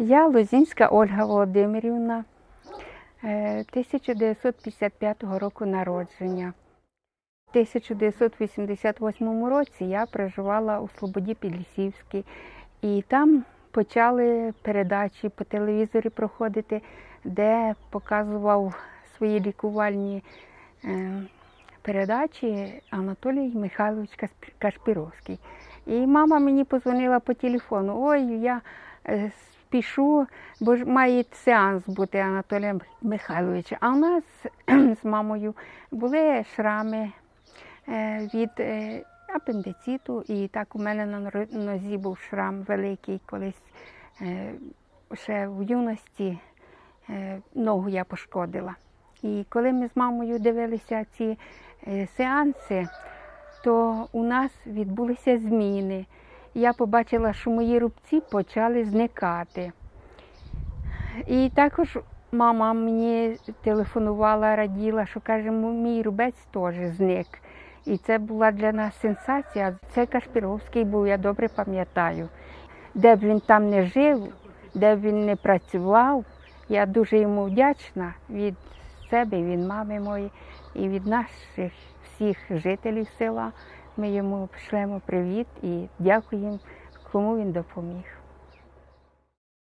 Я Лозінська Ольга Володимирівна, е, 1955 року народження. У 1988 році я проживала у Слободі Підлісівській, і там почали передачі по телевізорі проходити, де показував свої лікувальні е, передачі Анатолій Михайлович Кашпіровський. І мама мені позвонила по телефону. Ой, я е, спішу, бо ж має сеанс бути Анатолія Михайловича. А у нас з мамою були шрами е, від е, апендициту, і так у мене на нозі був шрам великий колись ще в юності ногу я пошкодила. І коли ми з мамою дивилися ці сеанси, то у нас відбулися зміни. Я побачила, що мої рубці почали зникати. І також мама мені телефонувала, раділа, що каже, мій рубець теж зник. І це була для нас сенсація. Це Кашпіровський був, я добре пам'ятаю. Де б він там не жив, де б він не працював, я дуже йому вдячна від себе, від мами моєї і від наших всіх жителів села. Ми йому шлемо привіт і дякуємо, кому він допоміг.